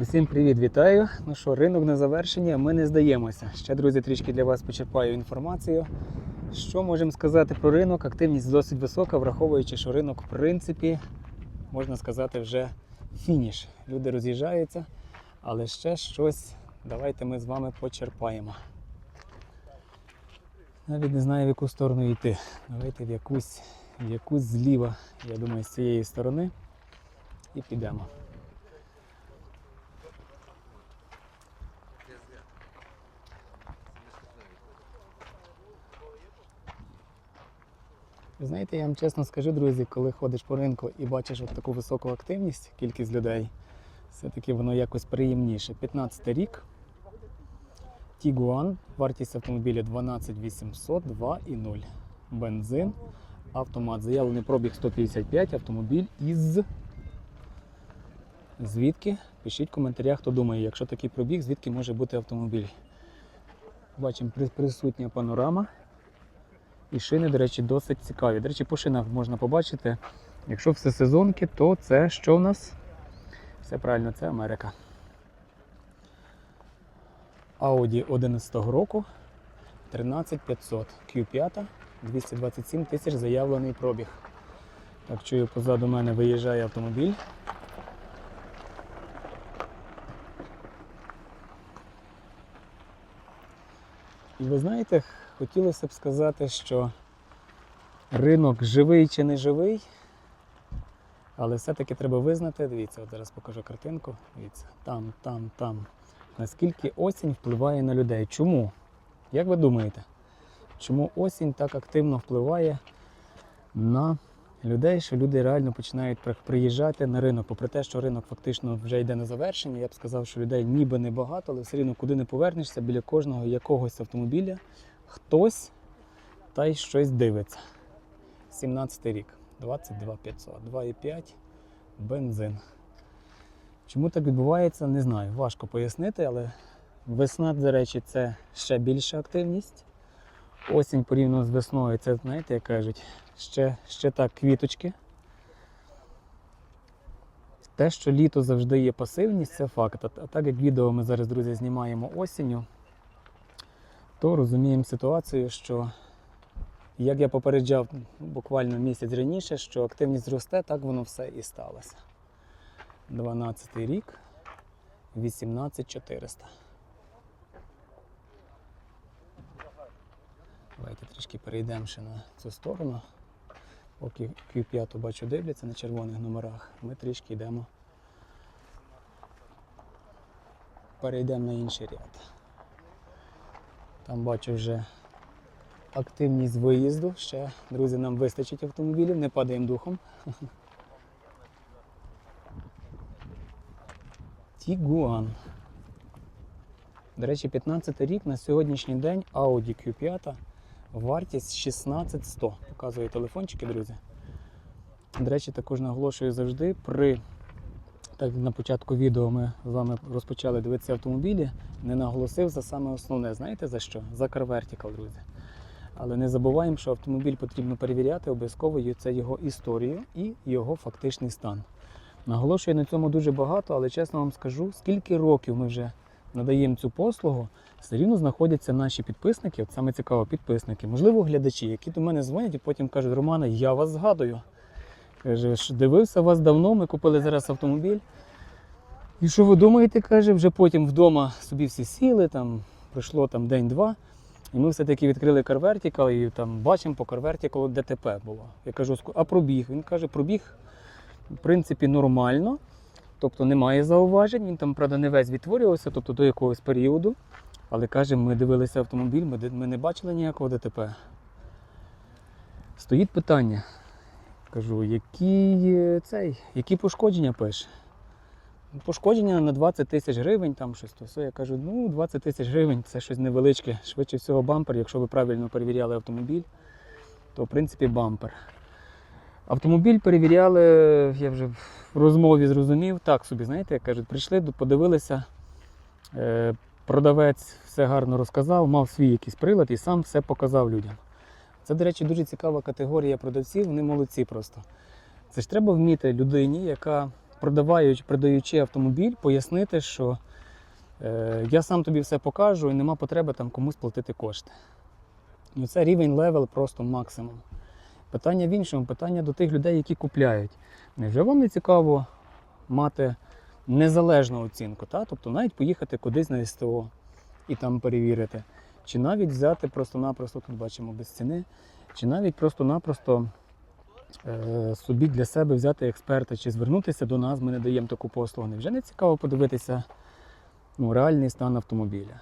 Усім привіт, вітаю. Ну що, ринок на завершення, ми не здаємося. Ще, друзі, трішки для вас почерпаю інформацію. Що можемо сказати про ринок? Активність досить висока, враховуючи, що ринок, в принципі, можна сказати, вже фініш. Люди роз'їжджаються, але ще щось давайте ми з вами почерпаємо. Навіть не знаю, в яку сторону йти. Давайте в якусь, в якусь зліва, я думаю, з цієї сторони. І підемо. Знаєте, я вам чесно скажу, друзі, коли ходиш по ринку і бачиш от таку високу активність, кількість людей, все-таки воно якось приємніше. 15 рік. Tiguan, вартість автомобіля 12800, 2,0. Бензин, автомат. Заявлений пробіг 155, автомобіль із. Звідки? Пишіть в коментарях, хто думає, якщо такий пробіг, звідки може бути автомобіль. Бачимо присутня панорама. І шини, до речі, досить цікаві. До речі, по шинах можна побачити, якщо все сезонки, то це що в нас? Все правильно, це Америка. Audi 11 року 13500 Q5, 227 тисяч заявлений пробіг. Так, чую, позаду мене виїжджає автомобіль. І ви знаєте, хотілося б сказати, що ринок живий чи не живий, але все-таки треба визнати, дивіться, от зараз покажу картинку. Дивіться, там, там, там. Наскільки осінь впливає на людей. Чому? Як ви думаєте, чому осінь так активно впливає на людей, що люди реально починають приїжджати на ринок? Попри те, що ринок фактично вже йде на завершення, я б сказав, що людей ніби небагато, але все рівно куди не повернешся, біля кожного якогось автомобіля хтось та й щось дивиться. 17 рік, 22 500, 2,5 бензин. Чому так відбувається, не знаю. Важко пояснити, але весна, до речі, це ще більша активність. Осінь порівняно з весною, це, знаєте, як кажуть, ще, ще так квіточки. Те, що літо завжди є пасивність, це факт. А так як відео ми зараз, друзі, знімаємо осінню, то розуміємо ситуацію, що як я попереджав буквально місяць раніше, що активність зросте, так воно все і сталося. 12 рік, 18400. Давайте трішки перейдемо ще на цю сторону. Поки Q5 бачу дивляться на червоних номерах, ми трішки йдемо. Перейдемо на інший ряд. Там бачу вже активність виїзду. Ще, друзі, нам вистачить автомобілів, не падаємо духом. Тігуан. До речі, 15 рік на сьогоднішній день Audi Q5 вартість 16100. Показую телефончики, друзі. До речі, також наголошую завжди при так на початку відео ми з вами розпочали дивитися автомобілі, не наголосив за саме основне. Знаєте за що? За Car друзі. Але не забуваємо, що автомобіль потрібно перевіряти обов'язково це його історію і його фактичний стан. Наголошую на цьому дуже багато, але чесно вам скажу, скільки років ми вже надаємо цю послугу, все рівно знаходяться наші підписники, от саме цікаво, підписники, можливо, глядачі, які до мене дзвонять і потім кажуть, Романа, я вас згадую. Каже, «Ж дивився вас давно, ми купили зараз автомобіль. І що ви думаєте, каже, вже потім вдома собі всі сіли, там пройшло там день-два. І ми все-таки відкрили Vertical і там бачимо по Vertical ДТП було. Я кажу, а пробіг? Він каже, пробіг в принципі нормально, тобто немає зауважень. Він там, правда, не весь відтворювався, тобто до якогось періоду. Але каже, ми дивилися автомобіль, ми, ми не бачили ніякого ДТП. Стоїть питання. Кажу, які, цей, які пошкодження пише? Пошкодження на 20 тисяч гривень, там щось то все. Я кажу, ну 20 тисяч гривень це щось невеличке. Швидше всього бампер, якщо ви правильно перевіряли автомобіль, то в принципі бампер. Автомобіль перевіряли, я вже в розмові зрозумів, так собі, знаєте, як кажуть, прийшли, подивилися, е, продавець все гарно розказав, мав свій якийсь прилад і сам все показав людям. Це, до речі, дуже цікава категорія продавців, вони молодці просто. Це ж треба вміти людині, яка продаваючи, продаючи автомобіль, пояснити, що е, я сам тобі все покажу і нема потреби там комусь платити кошти. Ну, це рівень левел просто максимум. Питання в іншому, питання до тих людей, які купляють. Невже вам не цікаво мати незалежну оцінку? Та? Тобто навіть поїхати кудись на СТО і там перевірити. Чи навіть взяти просто-напросто, тут бачимо без ціни, чи навіть просто-напросто е, собі для себе взяти експерта, чи звернутися до нас, ми не даємо таку послугу. Невже не цікаво подивитися ну, реальний стан автомобіля?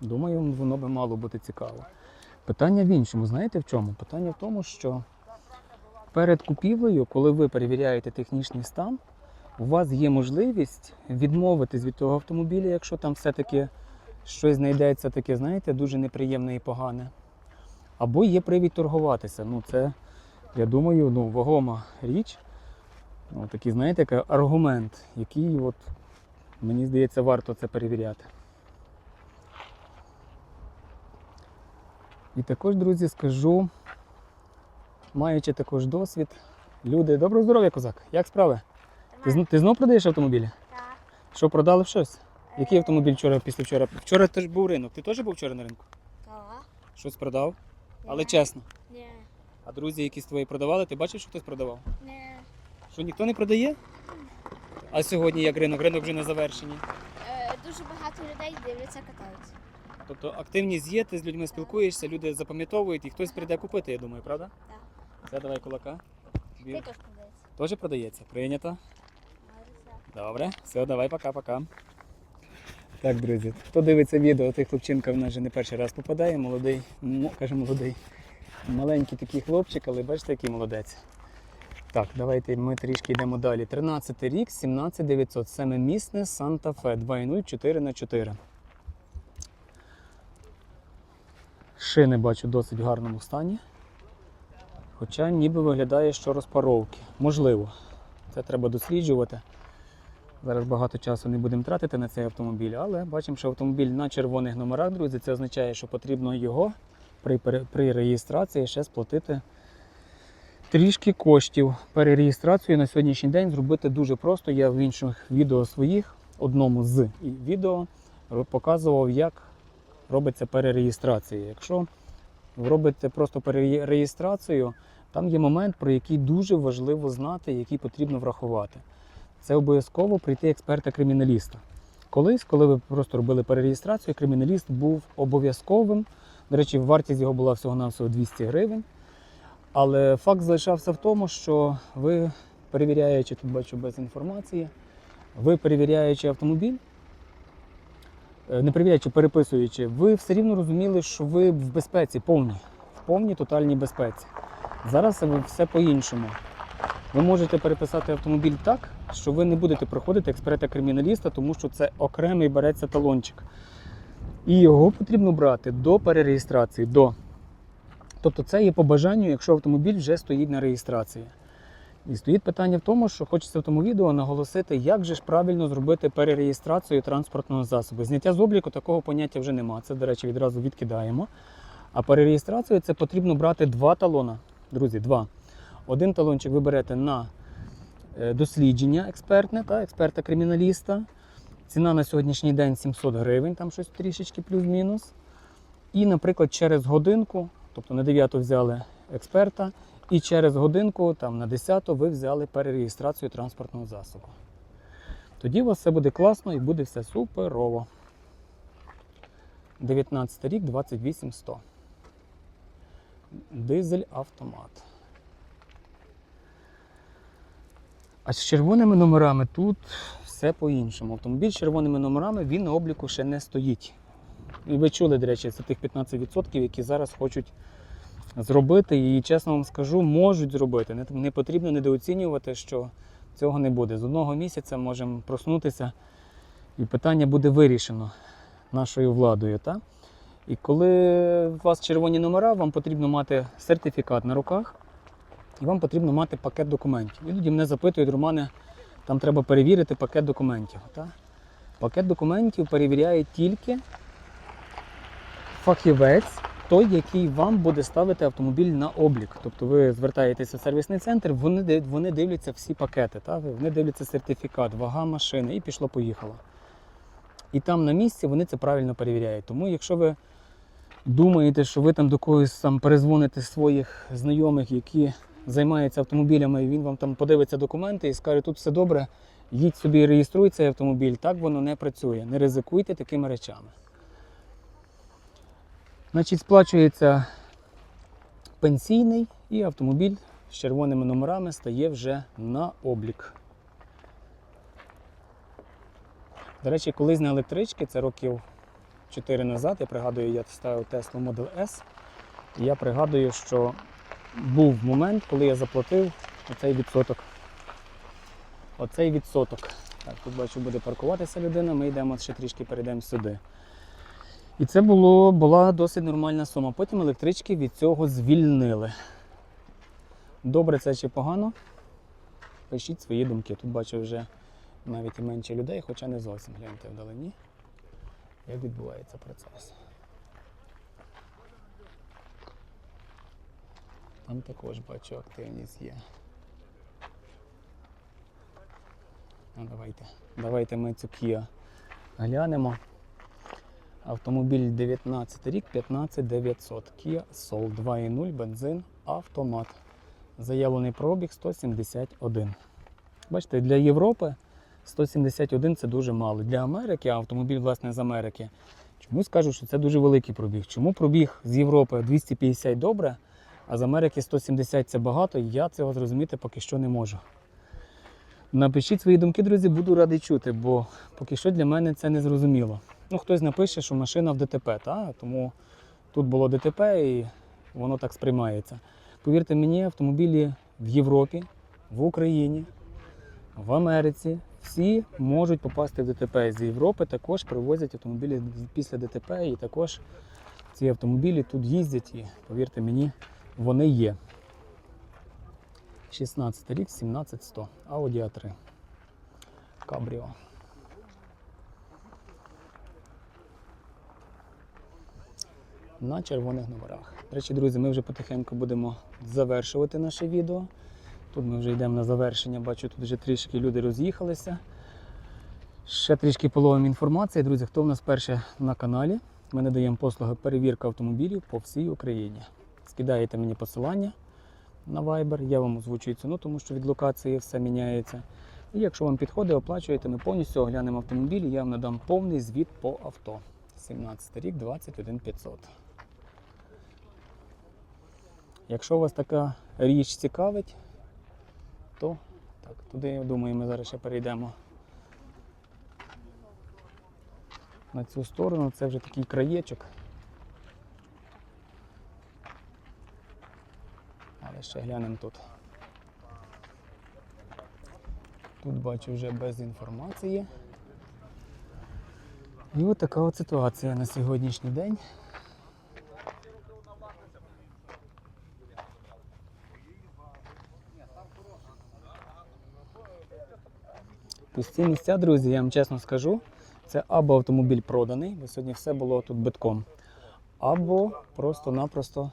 Думаю, воно би мало бути цікаво. Питання в іншому, знаєте в чому? Питання в тому, що перед купівлею, коли ви перевіряєте технічний стан, у вас є можливість відмовитись від того автомобіля, якщо там все-таки щось знайдеться таке, знаєте, дуже неприємне і погане. Або є привід торгуватися. Ну, це, я думаю, ну, вагома річ. Ну, такий, знаєте, аргумент, який, от, мені здається, варто це перевіряти. І також, друзі, скажу, маючи також досвід, люди, доброго здоров'я, козак, як справи? Ти, ти знов продаєш автомобілі? Так. Що, продали в щось? Який автомобіль вчора після вчора? Вчора теж був ринок. Ти теж був вчора на ринку? Так. Щось продав? Але чесно. Ні. А друзі, якісь твої продавали, ти бачив, що хтось продавав? Ні. Що ніхто не продає? А сьогодні як ринок? Ринок вже на завершенні. Е, дуже багато людей дивляться, катаються. Тобто активність є, ти з людьми спілкуєшся, люди запам'ятовують і хтось прийде купити, я думаю, правда? Так. Все, давай кулака. Ти теж продається. Теж продається. Прийнято. Добре, все, давай, пока-пока. Так, друзі, хто дивиться відео, той хлопчинка в нас вже не перший раз попадає, молодий, м, каже молодий, маленький такий хлопчик, але бачите, який молодець. Так, давайте ми трішки йдемо далі. 13 рік, 17900, семимісне Санта-Фе, 2.0, 4 на 4 Шини бачу досить в гарному стані. Хоча ніби виглядає, що розпаровки. Можливо. Це треба досліджувати. Зараз багато часу не будемо тратити на цей автомобіль, але бачимо, що автомобіль на червоних номерах, друзі. Це означає, що потрібно його при, при реєстрації ще сплатити трішки коштів. Перереєстрацію на сьогоднішній день зробити дуже просто. Я в інших відео своїх, одному з відео, показував, як робиться перереєстрація. Якщо ви робите просто перереєстрацію, там є момент, про який дуже важливо знати, який потрібно врахувати. Це обов'язково прийти експерта-криміналіста. Колись, коли ви просто робили перереєстрацію, криміналіст був обов'язковим. До речі, вартість його була всього-навсього 200 гривень. Але факт залишався в тому, що ви перевіряючи, тут бачу без інформації, ви перевіряючи автомобіль, не перевіряючи, переписуючи, ви все рівно розуміли, що ви в безпеці повній, в повній тотальній безпеці. Зараз все по-іншому. Ви можете переписати автомобіль так, що ви не будете проходити експерта-криміналіста, тому що це окремий береться талончик. І його потрібно брати до перереєстрації. До. Тобто це є по бажанню, якщо автомобіль вже стоїть на реєстрації. І стоїть питання в тому, що хочеться в тому відео наголосити, як же ж правильно зробити перереєстрацію транспортного засобу. Зняття з обліку такого поняття вже нема. Це, до речі, відразу відкидаємо. А перереєстрацію це потрібно брати два талона. Друзі, два. Один талончик ви берете на е, дослідження експертне, та, експерта-криміналіста. Ціна на сьогоднішній день 700 гривень, там щось трішечки плюс-мінус. І, наприклад, через годинку, тобто на 9 взяли експерта, і через годинку, там на 10 ви взяли перереєстрацію транспортного засобу. Тоді у вас все буде класно і буде все суперово. 19 рік, 28100. Дизель автомат. А з червоними номерами тут все по-іншому. Автомобіль з червоними номерами він на обліку ще не стоїть. І ви чули, до речі, це тих 15%, які зараз хочуть зробити. І чесно вам скажу, можуть зробити. Не, потрібно недооцінювати, що цього не буде. З одного місяця можемо проснутися, і питання буде вирішено нашою владою. Та? І коли у вас червоні номера, вам потрібно мати сертифікат на руках. І вам потрібно мати пакет документів. Іноді мене запитують, Романе, там треба перевірити пакет документів. Та? Пакет документів перевіряє тільки фахівець, той, який вам буде ставити автомобіль на облік. Тобто ви звертаєтеся в сервісний центр, вони, вони дивляться всі пакети, та? вони дивляться сертифікат, вага машини і пішло-поїхало. І там на місці вони це правильно перевіряють. Тому якщо ви думаєте, що ви там до когось там перезвоните своїх знайомих, які займаються автомобілями, і він вам там подивиться документи і скаже, тут все добре, їдь собі реєструй цей автомобіль, так воно не працює. Не ризикуйте такими речами. Значить, сплачується пенсійний і автомобіль з червоними номерами стає вже на облік. До речі, колись на електрички, це років 4 назад, я пригадую, я ставив Tesla Model S. І я пригадую, що був момент, коли я заплатив оцей відсоток. Оцей відсоток. Так, тут бачу, буде паркуватися людина, ми йдемо ще трішки перейдемо сюди. І це було, була досить нормальна сума. Потім електрички від цього звільнили. Добре це чи погано? Пишіть свої думки. Тут бачу вже навіть і менше людей, хоча не зовсім гляньте вдалині, як відбувається процес. Там також бачу активність є. Ну, давайте. Давайте ми цю Kia глянемо. Автомобіль 19 рік, 15900. Kia Soul 2.0, бензин, автомат. Заявлений пробіг 171. Бачите, для Європи 171 це дуже мало. Для Америки, автомобіль, власне, з Америки. Чомусь кажуть, що це дуже великий пробіг. Чому пробіг з Європи 250 добре, а з Америки 170 це багато, я цього зрозуміти поки що не можу. Напишіть свої думки, друзі, буду радий чути, бо поки що для мене це не зрозуміло. Ну, хтось напише, що машина в ДТП, та? тому тут було ДТП і воно так сприймається. Повірте мені, автомобілі в Європі, в Україні, в Америці всі можуть попасти в ДТП. З Європи також привозять автомобілі після ДТП, і також ці автомобілі тут їздять, і повірте мені, вони є. 16 рік, 17100, Audi A3. Кабріо. На червоних номерах. До речі, друзі, ми вже потихеньку будемо завершувати наше відео. Тут ми вже йдемо на завершення. Бачу, тут вже трішки люди роз'їхалися. Ще трішки половимо інформації. Друзі, хто в нас перше на каналі? Ми надаємо послуги перевірка автомобілів по всій Україні. Скидаєте мені посилання на Viber, я вам озвучую ціну, тому що від локації все міняється. І якщо вам підходить, оплачуєте, ми повністю оглянемо автомобіль, і я вам надам повний звіт по авто. 17 рік, 21 500. Якщо вас така річ цікавить, то так, туди, я думаю, ми зараз ще перейдемо. На цю сторону це вже такий краєчок. Але ще глянемо тут. Тут бачу вже без інформації. І от така от ситуація на сьогоднішній день. Пусті місця, друзі, я вам чесно скажу, це або автомобіль проданий, бо сьогодні все було тут битком, або просто-напросто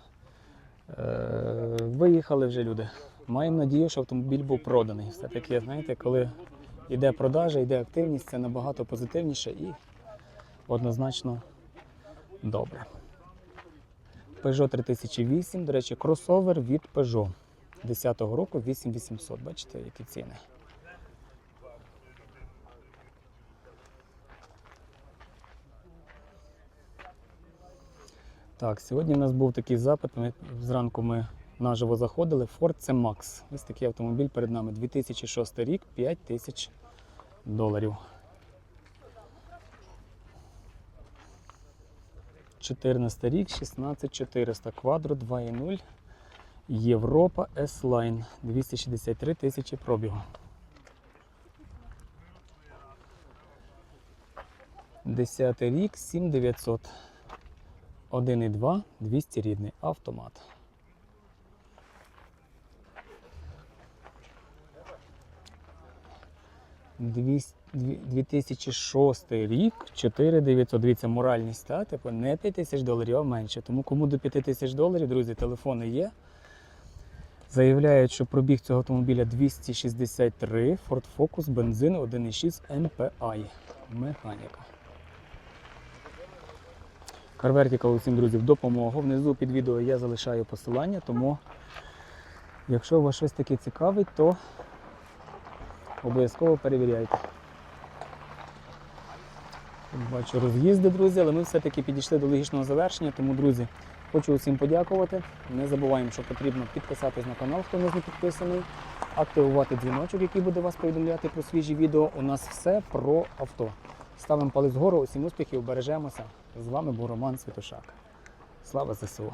е- виїхали вже люди. Маємо надію, що автомобіль був проданий. Все-таки, знаєте, коли йде продажа, йде активність, це набагато позитивніше і однозначно добре. Peugeot 3008, до речі, кросовер від Peugeot 10-го року 8800. Бачите, які ціни. Так, сьогодні в нас був такий запит. Ми зранку ми наживо заходили. Ford C-Max. Ось такий автомобіль перед нами. 2006 рік, 5 тисяч доларів. 14 рік, 16400 квадро 2.0. Європа S-Line 263 тисячі пробігу. 10 рік, 7900. 1,2, 200 рідний автомат. 200 дві- 2006 рік, 4900. Дивіться, моральність, та? Типу, не 5 тисяч доларів, а менше. Тому кому до 5 тисяч доларів, друзі, телефони є. Заявляють, що пробіг цього автомобіля 263, Ford Focus, бензин 1,6 MPI. Механіка. Vertical усім друзі в допомогу. Внизу під відео я залишаю посилання, тому якщо вас щось таке цікавить, то обов'язково перевіряйте. Бачу роз'їзди, друзі, але ми все-таки підійшли до логічного завершення. Тому, друзі, хочу усім подякувати. Не забуваємо, що потрібно підписатись на канал, хто не підписаний, активувати дзвіночок, який буде вас повідомляти про свіжі відео. У нас все про авто. Ставимо палець вгору, усім успіхів, бережемося. З вами був Роман Святошак. Слава ЗСУ!